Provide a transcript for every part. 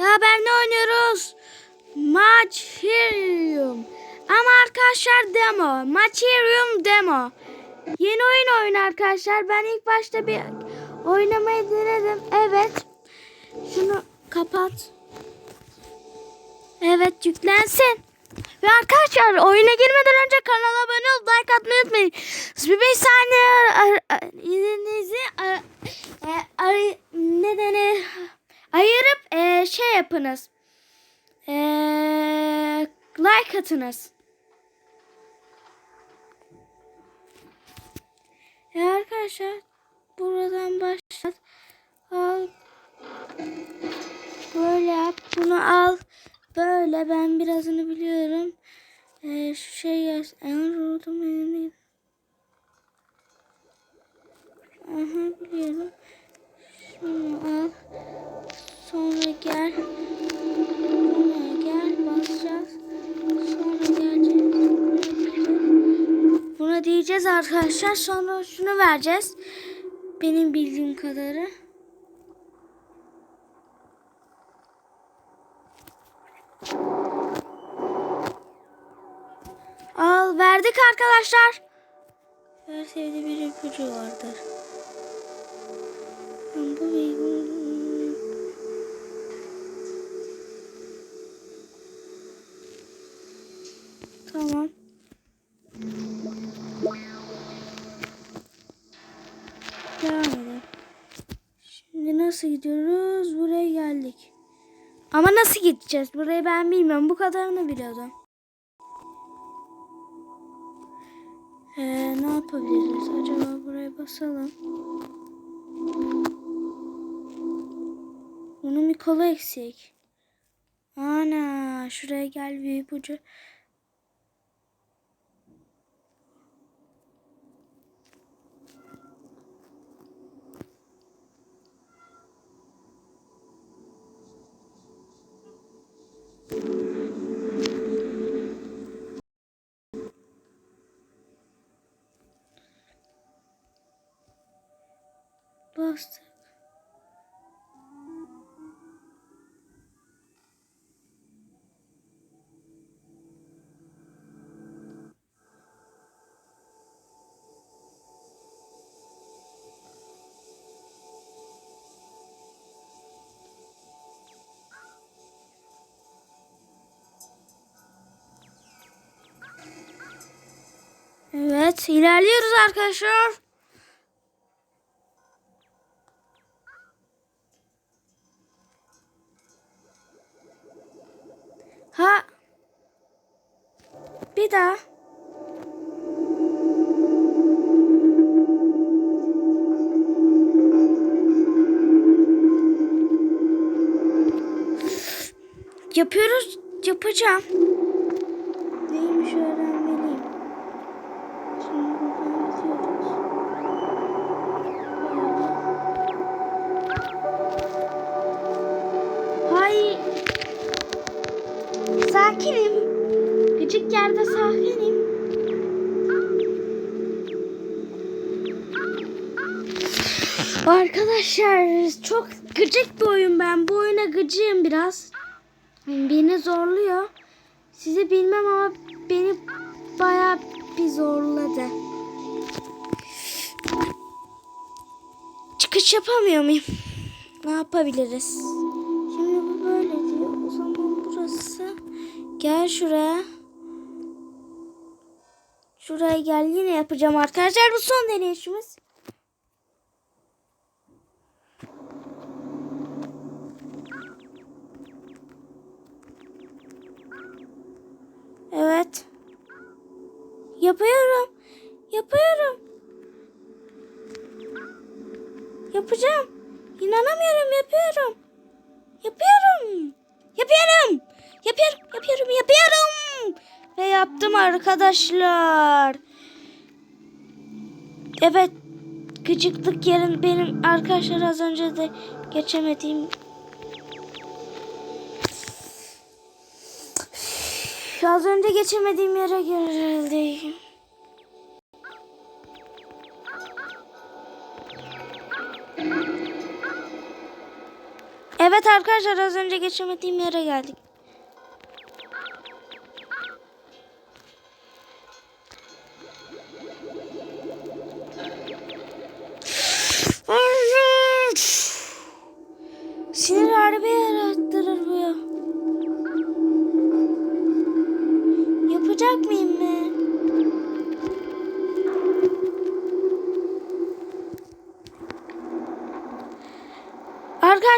Haber ne oynuyoruz? Machirium. Ama arkadaşlar demo. Machirium demo. Yeni oyun oyun arkadaşlar. Ben ilk başta bir oynamayı denedim. Evet. Şunu kapat. Evet yüklensin. Ve arkadaşlar oyuna girmeden önce kanala abone olup like atmayı unutmayın. Bir 5 saniye ar- e, ne denir? Ayırıp e, şey yapınız. E, like atınız. E arkadaşlar buradan başlat. Al. Böyle yap. Bunu al. Böyle ben birazını biliyorum. Ee, şu şey yaz. Enrodum elini. Aha biliyorum. Şunu al. Sonra gel. Buraya gel. Basacağız. Sonra geleceğiz. Buna diyeceğiz arkadaşlar. Sonra şunu vereceğiz. Benim bildiğim kadarı. Al verdik arkadaşlar. Her sevdiği bir ipucu vardır. Tamam. Devam edelim. Şimdi nasıl gidiyoruz? Buraya geldik. Ama nasıl gideceğiz? Burayı ben bilmiyorum. Bu kadarını biliyordum. Ee, ne yapabiliriz? Acaba buraya basalım. Bunun bir kolu eksik. Ana şuraya gel bir ipucu. Bastık. Evet, ilerliyoruz arkadaşlar. Ha. Bir. Yapıyoruz. Yapacağım. Sakinim. Arkadaşlar çok gıcık bir oyun ben. Bu oyuna gıcığım biraz. Beni zorluyor. Sizi bilmem ama beni bayağı bir zorladı. Çıkış yapamıyor muyum? Ne yapabiliriz? Şimdi bu böyle diyor. O zaman burası. Gel şuraya. Şuraya gel. Yine yapacağım arkadaşlar. Bu son deneyişimiz. Evet. Yapıyorum. Yapıyorum. Yapacağım. İnanamıyorum yapıyorum. Yapıyorum. Yapıyorum. Yapıyorum. Yapıyorum. Yapıyorum. Ve yaptım arkadaşlar. Evet. Gıcıklık yerin benim arkadaşlar az önce de geçemediğim Az önce geçemediğim yere. Evet Evet arkadaşlar az önce geçemediğim yere geldik.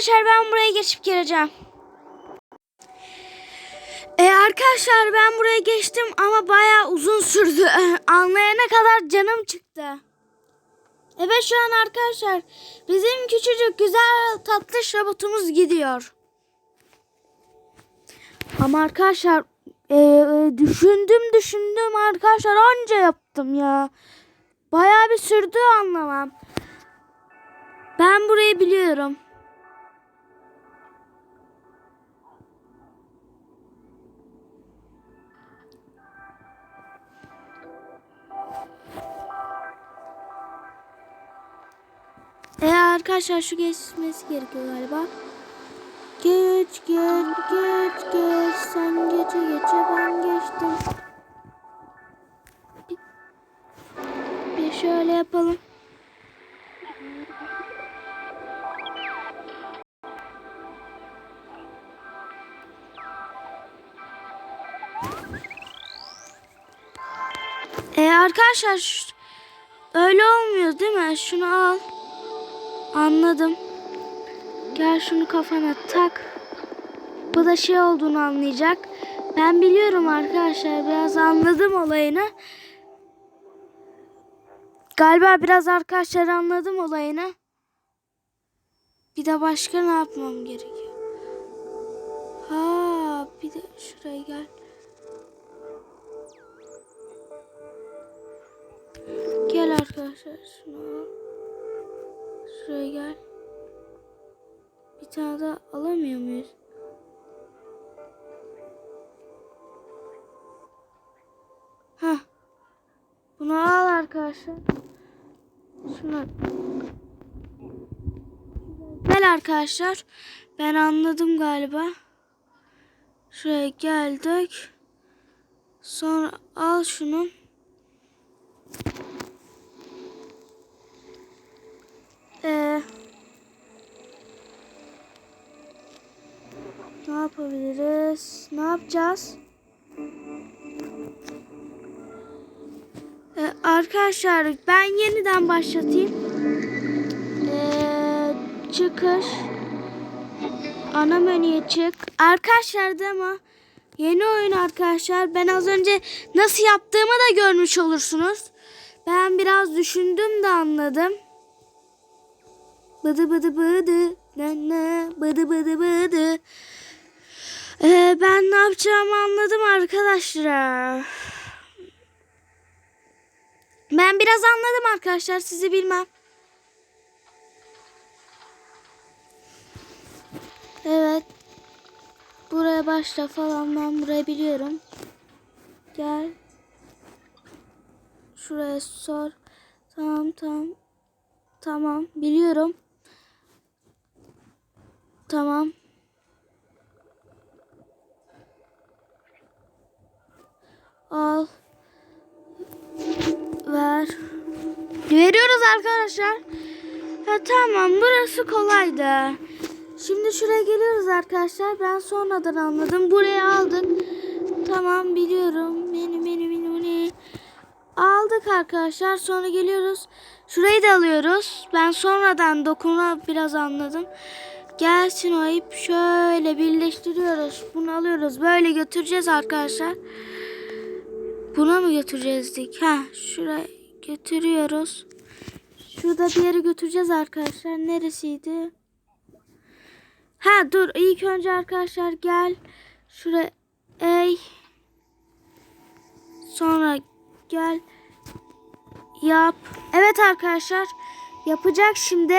Arkadaşlar ben buraya geçip geleceğim. E arkadaşlar ben buraya geçtim ama bayağı uzun sürdü. Anlayana kadar canım çıktı. Evet şu an arkadaşlar bizim küçücük güzel tatlış robotumuz gidiyor. Ama arkadaşlar e, e, düşündüm düşündüm arkadaşlar anca yaptım ya. Bayağı bir sürdü anlamam. Ben burayı biliyorum. Arkadaşlar şu geçmesi gerekiyor galiba. Geç geç geç geç sen geçe geçe ben geçtim. Bir, şöyle yapalım. E arkadaşlar öyle olmuyor değil mi? Şunu al. Anladım. Gel şunu kafana tak. Bu da şey olduğunu anlayacak. Ben biliyorum arkadaşlar. Biraz anladım olayını. Galiba biraz arkadaşlar anladım olayını. Bir de başka ne yapmam gerekiyor? Ha, bir de şuraya gel. Gel arkadaşlar şunu. Şuraya gel. Bir tane daha alamıyor muyuz? Heh. Bunu al arkadaşlar. Şunu Gel arkadaşlar. Ben anladım galiba. Şuraya geldik. Sonra al şunu. Yapabiliriz? Ne yapacağız? Ee, arkadaşlar ben yeniden başlatayım. Ee, çıkış. Ana menüye çık. Arkadaşlar da ama yeni oyun arkadaşlar. Ben az önce nasıl yaptığımı da görmüş olursunuz. Ben biraz düşündüm de anladım. Bıdı bıdı bıdı. Ne ne bıdı bıdı bıdı. Ee, ben ne yapacağımı anladım arkadaşlar. Ben biraz anladım arkadaşlar. Sizi bilmem. Evet. Buraya başla falan ben burayı biliyorum. Gel. Şuraya sor. Tamam tamam. Tamam biliyorum. Tamam. Al. Ver. Veriyoruz arkadaşlar. Ha, tamam burası kolaydı. Şimdi şuraya geliyoruz arkadaşlar. Ben sonradan anladım. Buraya aldık. Tamam biliyorum. Beni beni beni beni. Aldık arkadaşlar. Sonra geliyoruz. Şurayı da alıyoruz. Ben sonradan dokuna biraz anladım. Gelsin o ip. Şöyle birleştiriyoruz. Bunu alıyoruz. Böyle götüreceğiz arkadaşlar. Buna mı götüreceğizdik? Ha, şuraya götürüyoruz. Şurada bir yere götüreceğiz arkadaşlar. Neresiydi? Ha dur ilk önce arkadaşlar gel. Şuraya ey. Sonra gel. Yap. Evet arkadaşlar. Yapacak şimdi.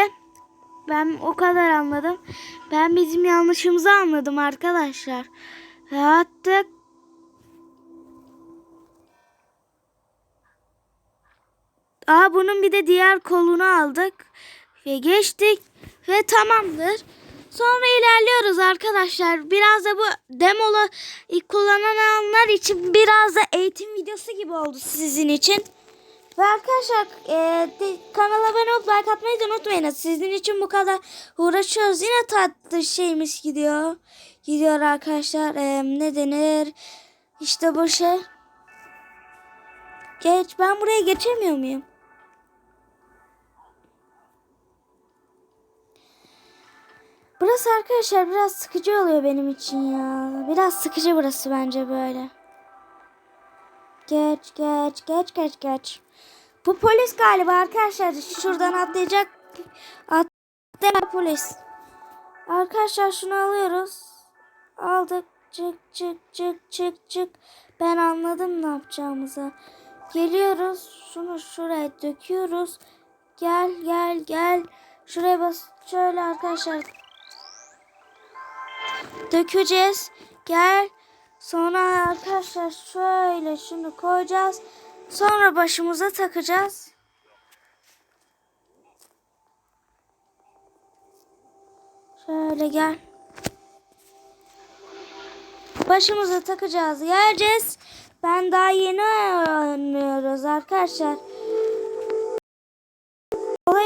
Ben o kadar anladım. Ben bizim yanlışımızı anladım arkadaşlar. Rahattık. Aa bunun bir de diğer kolunu aldık ve geçtik ve tamamdır. Sonra ilerliyoruz arkadaşlar. Biraz da bu demolu kullananlar için biraz da eğitim videosu gibi oldu sizin için. Ve arkadaşlar e, de, kanala abone olup like atmayı da unutmayın. Sizin için bu kadar uğraşıyoruz. Yine tatlı şeymiş gidiyor. Gidiyor arkadaşlar. E, ne denir? İşte bu şey. Geç. Ben buraya geçemiyor muyum? Burası arkadaşlar biraz sıkıcı oluyor benim için ya. Biraz sıkıcı burası bence böyle. Geç geç geç geç geç. Bu polis galiba arkadaşlar. Şuradan atlayacak. Atlama polis. Arkadaşlar şunu alıyoruz. Aldık. Çık çık çık çık çık. Ben anladım ne yapacağımızı. Geliyoruz. Şunu şuraya döküyoruz. Gel gel gel. Şuraya bas. Şöyle arkadaşlar. Dökeceğiz. Gel. Sonra arkadaşlar şöyle şunu koyacağız. Sonra başımıza takacağız. Şöyle gel. Başımıza takacağız. Geleceğiz. Ben daha yeni öğreniyoruz arkadaşlar. Kolay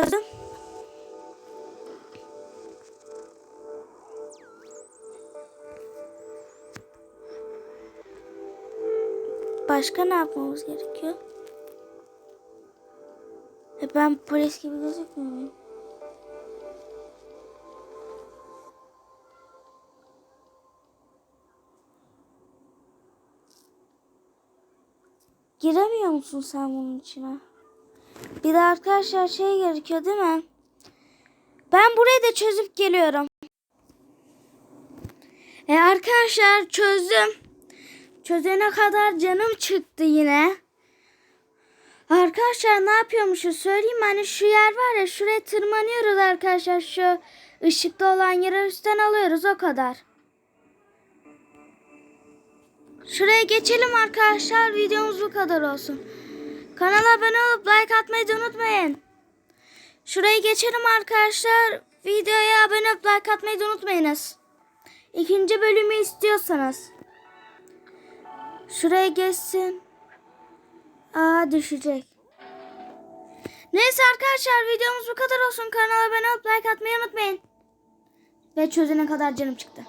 Başka ne yapmamız gerekiyor? E ben polis gibi gözükmüyor muyum? Giremiyor musun sen bunun içine? Bir de arkadaşlar şey gerekiyor değil mi? Ben burayı da çözüp geliyorum. E arkadaşlar çözdüm. Çözene kadar canım çıktı yine. Arkadaşlar ne yapıyormuşuz söyleyeyim? Hani şu yer var ya şuraya tırmanıyoruz arkadaşlar. Şu ışıkta olan yere üstten alıyoruz o kadar. Şuraya geçelim arkadaşlar. Videomuz bu kadar olsun. Kanala abone olup like atmayı da unutmayın. Şuraya geçelim arkadaşlar. Videoya abone olup like atmayı da unutmayınız. İkinci bölümü istiyorsanız. Şuraya geçsin. Aa düşecek. Neyse arkadaşlar videomuz bu kadar olsun. Kanala abone olup like atmayı unutmayın. Ve çözene kadar canım çıktı.